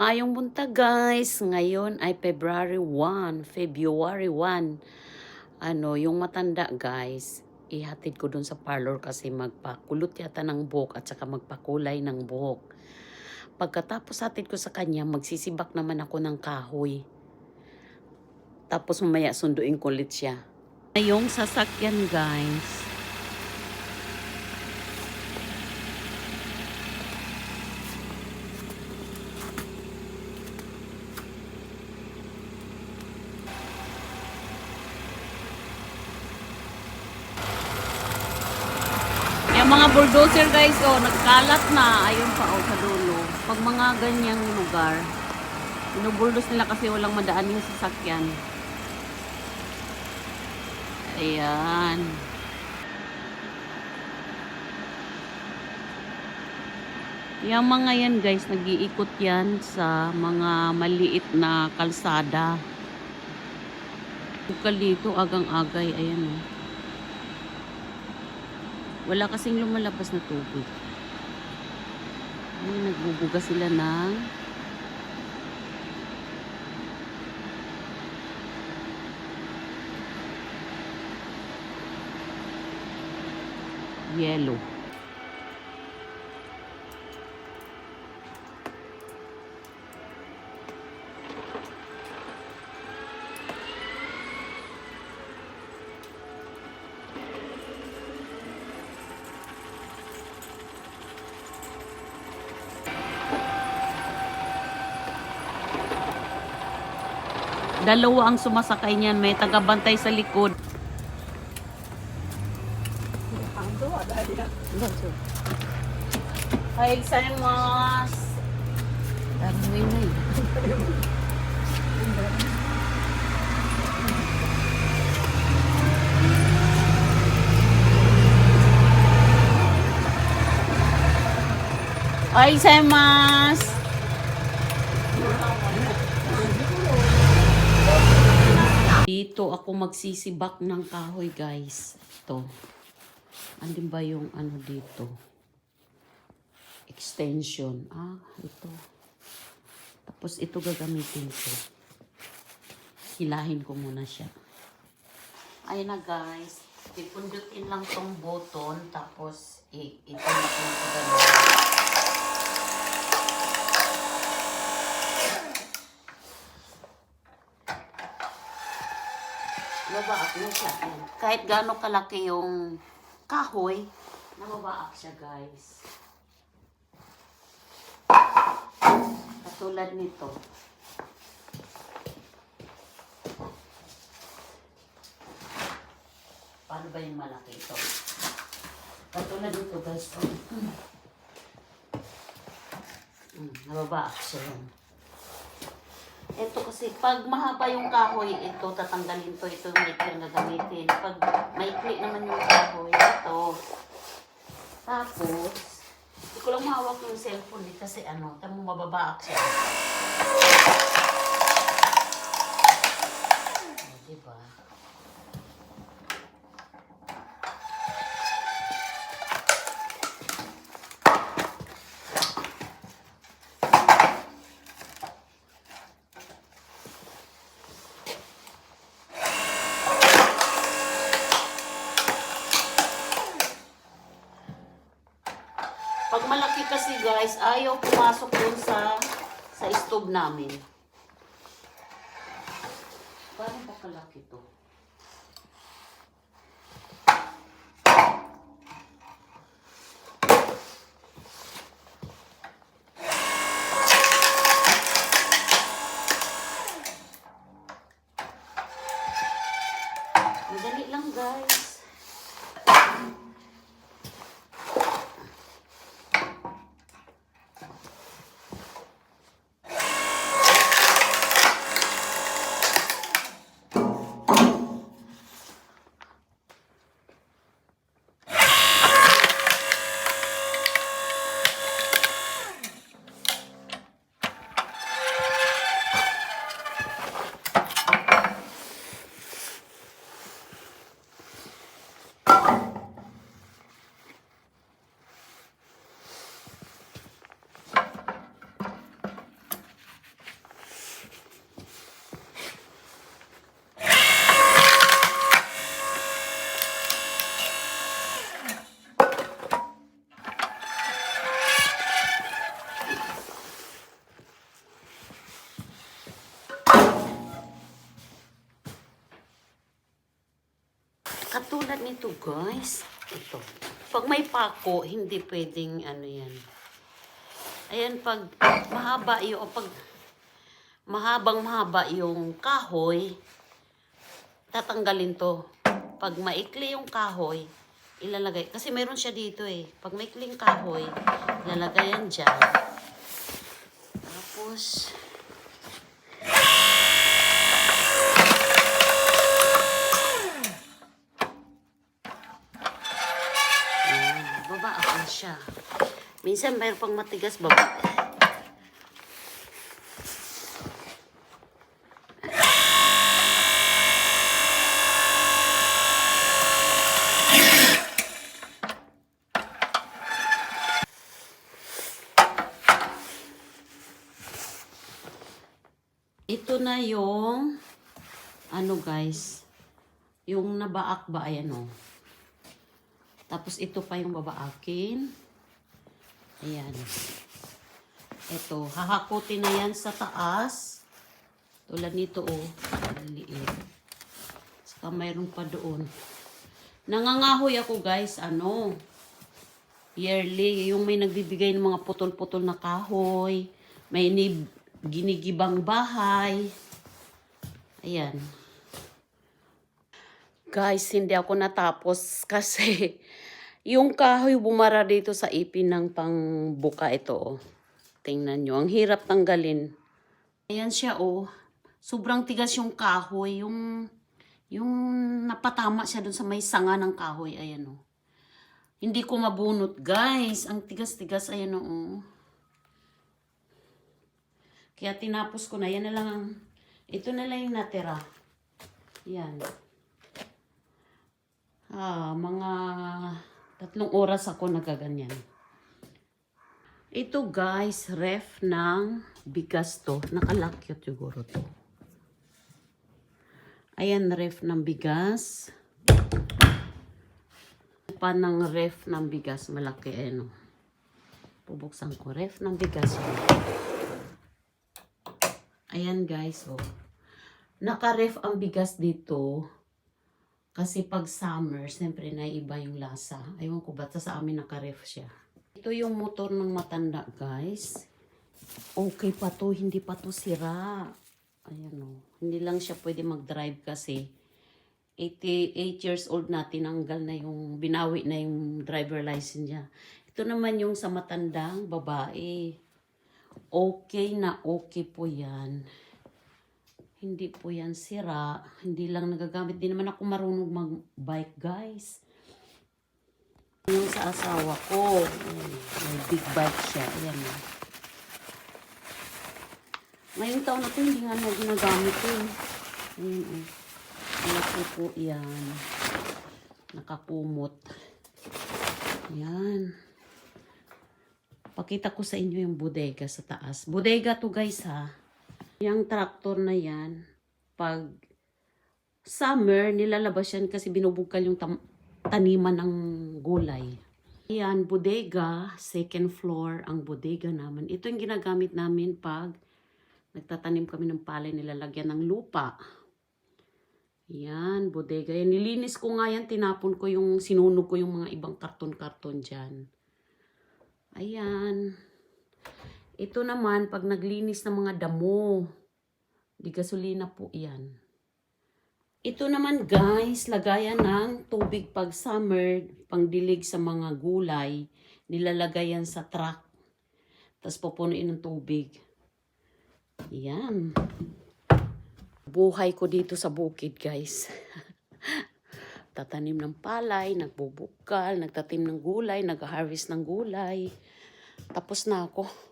Ayong buntag guys, ngayon ay February 1, February 1. Ano, yung matanda guys, ihatid ko dun sa parlor kasi magpakulot yata ng buhok at saka magpakulay ng buhok. Pagkatapos hatid ko sa kanya, magsisibak naman ako ng kahoy. Tapos mamaya sunduin ko ulit siya. Yung sasakyan guys, Yung mga bulldozer guys, oh, nagkalat na. Ayun pa, oh, sa dulo. Pag mga ganyang lugar, binubuldos nila kasi walang madaan yung sasakyan. Ayan. Yung mga yan guys, nag-iikot yan sa mga maliit na kalsada. Bukal dito, agang-agay, ayan oh. Wala kasing lumalabas na tubig. Ay, nagbubuga sila ng yellow. Dalawa ang sumasakay niyan. May tagabantay sa likod. Ay, mas. Dami na eh. Ay, mas. Dito ako magsisibak ng kahoy, guys. Ito. Andin ba yung ano dito? Extension. Ah, ito. Tapos ito gagamitin ko. Hilahin ko muna siya. Ayun na, guys. Pipundutin lang tong button. Tapos, ito na ko ganun. Nabaak na siya. Kahit gaano kalaki yung kahoy, nababaak siya guys. Katulad nito. Paano ba yung malaki ito? Katulad nito guys. Oh. Hmm. Hmm, nababaak siya yan. Ito kasi, pag mahaba yung kahoy, ito, tatanggalin to. Ito yung maikli na gamitin. Pag maikli naman yung kahoy, ito. Tapos, hindi ko lang mahawak yung cellphone eh, kasi ano, tamo mababaak siya. Diba? Pag malaki kasi guys, ayaw pumasok dun sa sa stove namin. Paano ba kalaki to? Madali lang guys. Nito, guys. Ito. Pag may pako, hindi pwedeng ano yan. Ayan, pag mahaba yung, pag mahabang mahaba yung kahoy, tatanggalin to. Pag maikli yung kahoy, ilalagay. Kasi meron siya dito eh. Pag maikling kahoy, ilalagay yan dyan. Tapos, Ayan, baba ako siya. Minsan mayroon pang matigas baba. Ito na yung ano guys, yung nabaak ba ayan oh. Tapos ito pa yung babaakin. Ayan. Ito, hahakutin na yan sa taas. Tulad nito oh, maliit. Saka mayroon pa doon. Nangangahoy ako guys, ano, yearly, yung may nagbibigay ng mga putol-putol na kahoy, may nib, ginigibang bahay. Ayan. Guys, hindi ako natapos kasi yung kahoy bumara dito sa ipin ng pangbuka ito. Oh. Tingnan nyo. Ang hirap tanggalin. Ayan siya oh. Sobrang tigas yung kahoy. Yung, yung napatama siya dun sa may sanga ng kahoy. Ayan oh. Hindi ko mabunot guys. Ang tigas-tigas. Ayan oh. Kaya tinapos ko na. Yan na lang ang... Ito na lang yung natira. Yan. Ah, mga tatlong oras ako nagaganyan. Ito guys, ref ng bigas to. Nakalakyot siguro to. Ayan, ref ng bigas. Pa ng ref ng bigas. Malaki, ano. Pubuksan ko. Ref ng bigas. Ayan guys, oh. Naka-ref ang bigas dito. Kasi pag summer, siyempre naiba yung lasa. Aywan ko ba't sa amin naka-ref siya. Ito yung motor ng matanda, guys. Okay pa to, hindi pa to sira. Ayan o. Hindi lang siya pwede mag-drive kasi 88 years old na, tinanggal na yung, binawi na yung driver license niya. Ito naman yung sa matandang babae. Okay na okay po yan. Hindi po yan sira. Hindi lang nagagamit. Di naman ako marunong mag-bike, guys. Yung sa asawa ko. May big bike siya. Ayan na. Ngayong taon na to, hindi nga na ginagamit eh. Ayan, oh. Malaki po yan. Nakakumot. Ayan. Pakita ko sa inyo yung bodega sa taas. Bodega to guys ha. Yung traktor na yan, pag summer, nilalabas yan kasi binubukal yung taniman ng gulay. Ayan, bodega, second floor ang bodega naman. Ito yung ginagamit namin pag nagtatanim kami ng palay, nilalagyan ng lupa. Yan, bodega. Yan, nilinis ko nga yan, tinapon ko yung, sinunog ko yung mga ibang karton-karton dyan. Ayan. Ito naman, pag naglinis ng mga damo, di gasolina po yan. Ito naman guys, lagayan ng tubig pag summer, pangdilig sa mga gulay, nilalagay sa truck. Tapos pupunuin ng tubig. Yan. Buhay ko dito sa bukid guys. Tatanim ng palay, nagbubukal, nagtatim ng gulay, nag-harvest ng gulay. Tapos na ako.